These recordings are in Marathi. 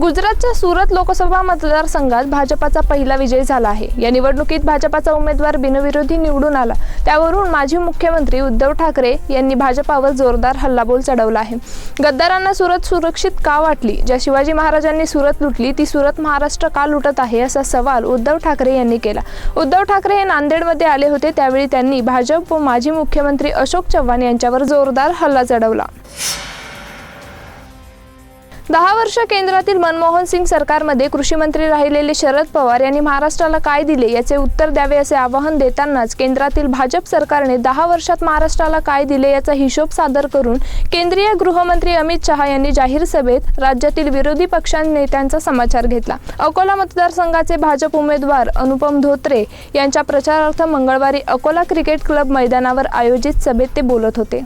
गुजरातच्या सुरत लोकसभा मतदारसंघात भाजपाचा पहिला विजय झाला आहे. या निवडणुकीत भाजपाचा उमेदवार बिनविरोधी निवडून आला. त्यावरून माजी मुख्यमंत्री उद्धव ठाकरे यांनी भाजपावर जोरदार हल्लाबोल चढवला आहे. गद्दारांना सुरत सुरक्षित का वाटली? ज्या शिवाजी महाराजांनी सुरत लुटली ती सुरत महाराष्ट्र का लुटत आहे असा सवाल उद्धव ठाकरे यांनी केला. उद्धव ठाकरे हे नांदेडमध्ये आले होते त्यावेळी त्यांनी भाजप व माजी मुख्यमंत्री अशोक चव्हाण यांच्यावर जोरदार हल्ला चढवला. दहा वर्ष केंद्रातील मनमोहन सिंग सरकारमध्ये कृषी मंत्री राहिलेले शरद पवार यांनी महाराष्ट्राला काय दिले याचे उत्तर द्यावे असे आवाहन देतानाच केंद्रातील भाजप सरकारने दहा वर्षात महाराष्ट्राला काय दिले याचा हिशोब सादर करून केंद्रीय गृहमंत्री अमित शहा यांनी जाहीर सभेत राज्यातील विरोधी पक्षांनेत्यांचा समाचार घेतला. अकोला मतदारसंघाचे भाजप उमेदवार अनुपम धोत्रे यांच्या प्रचारार्थ मंगळवारी अकोला क्रिकेट क्लब मैदानावर आयोजित सभेत ते बोलत होते.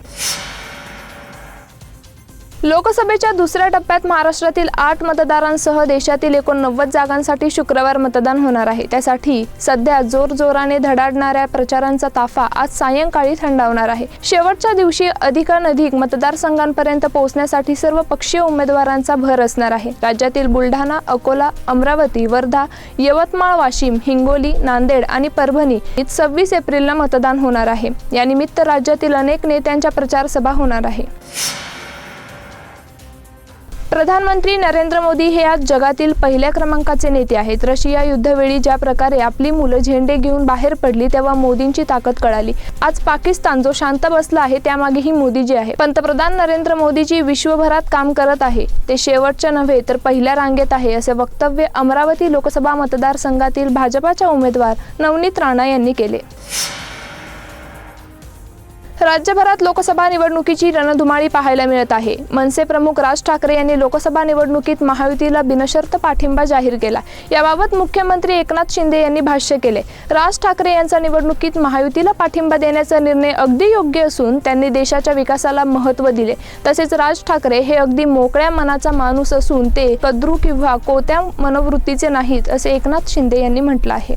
लोकसभेच्या दुसऱ्या टप्प्यात महाराष्ट्रातील आठ मतदारांसह देशातील एकोणनव्वद जागांसाठी शुक्रवार मतदान होणार आहे. त्यासाठी सध्या जोरजोराने धडाडणाऱ्या प्रचारांचा ताफा आज सायंकाळी थंडावणार आहे. शेवटच्या दिवशी अधिकाधिक मतदारसंघांपर्यंत पोहोचण्यासाठी सर्व पक्षीय उमेदवारांचा भर असणार आहे. राज्यातील बुलढाणा अकोला अमरावती वर्धा यवतमाळ वाशिम हिंगोली नांदेड आणि परभणी सव्वीस एप्रिलला मतदान होणार आहे. यानिमित्त राज्यातील अनेक नेत्यांच्या प्रचारसभा होणार आहे. प्रधानमंत्री नरेंद्र मोदी हे आज जगातील पहिल्या क्रमांकाचे नेते आहेत. रशिया युद्धवेळी ज्या प्रकारे आपली मुलं झेंडे घेऊन बाहेर पडली तेव्हा मोदींची ताकद कळाली. आज पाकिस्तान जो शांत बसला आहे त्यामागेही मोदीजी आहे पंतप्रधान नरेंद्र मोदीजी विश्वभरात काम करत आहे. ते शेवटच्या नव्हे तर पहिल्या रांगेत आहे असे वक्तव्य अमरावती लोकसभा मतदारसंघातील भाजपाच्या उमेदवार नवनीत राणा यांनी केले. राज्यभरात लोकसभा निवडणुकीची रणधुमाळी पाहायला मिळत आहे. मनसे प्रमुख राज ठाकरे यांनी लोकसभा निवडणुकीत महायुतीला बिनशर्त पाठिंबा जाहीर केला. याबाबत मुख्यमंत्री एकनाथ शिंदे यांनी भाष्य केले. राज ठाकरे यांचा निवडणुकीत महायुतीला पाठिंबा देण्याचा निर्णय अगदी योग्य असून त्यांनी देशाच्या विकासाला महत्त्व दिले. तसेच राज ठाकरे हे अगदी मोकळ्या मनाचा माणूस असून ते कद्रू किंवा कोत्या मनोवृत्तीचे नाहीत असे एकनाथ शिंदे यांनी म्हटलं आहे.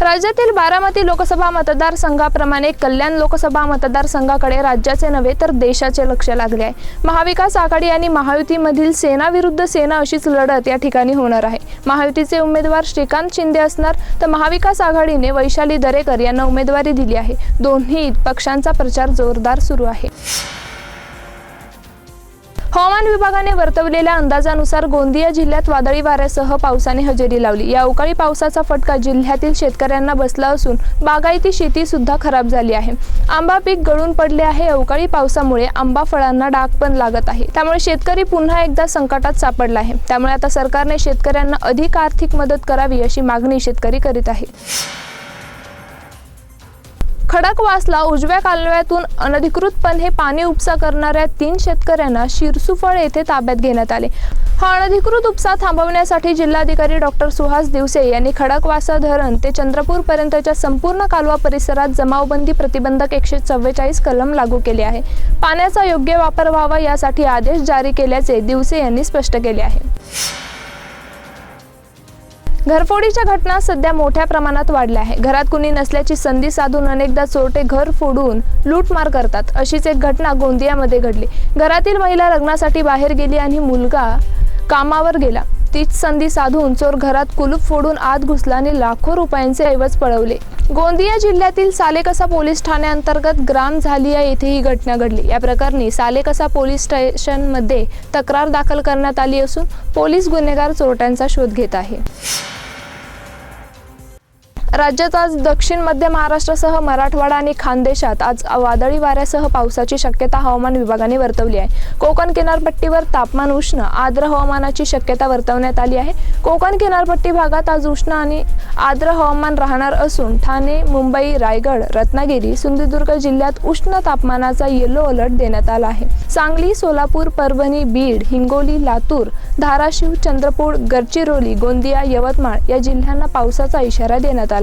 राज्यातील बारामती लोकसभा मतदारसंघाप्रमाणे कल्याण लोकसभा मतदारसंघाकडे राज्याचे नव्हे तर देशाचे लक्ष लागले आहे. महाविकास आघाडी आणि महायुतीमधील सेना विरुद्ध सेना अशीच लढत या ठिकाणी होणार आहे. महायुतीचे उमेदवार श्रीकांत शिंदे असणार तर महाविकास आघाडीने वैशाली दरेकर यांना उमेदवारी दिली आहे. दोन्ही पक्षांचा प्रचार जोरदार सुरू आहे. हवामान विभागाने वर्तवलेल्या अंदाजानुसार गोंदिया जिल्ह्यात वादळी वाऱ्यासह पावसाने हजेरी लावली. या अवकाळी पावसाचा फटका जिल्ह्यातील शेतकऱ्यांना बसला असून बागायती शेती सुद्धा खराब झाली आहे. आंबा पीक गळून पडले आहे. अवकाळी पावसामुळे आंबा फळांना डाग पण लागत आहे. त्यामुळे शेतकरी पुन्हा एकदा संकटात सापडला आहे. त्यामुळे आता सरकारने शेतकऱ्यांना अधिक आर्थिक मदत करावी अशी मागणी शेतकरी करीत आहे खडकवासला उजव्या कालव्यातून अनधिकृतपणे पाणी उपसा करणाऱ्या तीन शेतकऱ्यांना शिरसुफळ येथे ताब्यात घेण्यात आले. हा अनधिकृत उपसा थांबवण्यासाठी जिल्हाधिकारी डॉक्टर सुहास दिवसे यांनी खडकवासा धरण ते चंद्रपूर पर्यंतच्या संपूर्ण कालवा परिसरात जमावबंदी प्रतिबंधक एकशे चव्वेचाळीस कलम लागू केले आहे. पाण्याचा योग्य वापर व्हावा यासाठी आदेश जारी केल्याचे दिवसे यांनी स्पष्ट केले आहे. घरफोडीच्या घटना सध्या मोठ्या प्रमाणात वाढल्या आहे घरात कुणी नसल्याची संधी साधून अनेकदा चोरटे घर फोडून लूटमार करतात. अशीच एक घटना गोंदियामध्ये घडली. घरातील महिला लग्नासाठी बाहेर गेली आणि मुलगा कामावर गेला. तीच संधी साधून चोर घरात कुलूप फोडून आत घुसला आणि लाखो रुपयांचे ऐवज पळवले. गोंदिया जिल्ह्यातील सालेकसा पोलीस ठाण्याअंतर्गत ग्राम झालिया येथे ही घटना घडली. या प्रकरणी सालेकसा पोलीस स्टेशनमध्ये तक्रार दाखल करण्यात आली असून पोलीस गुन्हेगार चोरट्यांचा शोध घेत आहे. राज्यात आज दक्षिण मध्य महाराष्ट्रासह मराठवाडा आणि खानदेशात आज वादळी वाऱ्यासह पावसाची शक्यता हवामान विभागाने वर्तवली आहे. कोकण किनारपट्टीवर तापमान उष्ण आर्द्र हवामानाची शक्यता वर्तवण्यात आली आहे. कोकण किनारपट्टी भागात आज उष्ण आणि आर्द्र हवामान राहणार असून ठाणे मुंबई रायगड रत्नागिरी सिंधुदुर्ग जिल्ह्यात उष्ण तापमानाचा येलो अलर्ट देण्यात आला आहे. सांगली सोलापूर परभणी बीड हिंगोली लातूर धाराशिव चंद्रपूर गडचिरोली गोंदिया यवतमाळ या जिल्ह्यांना पावसाचा इशारा देण्यात आला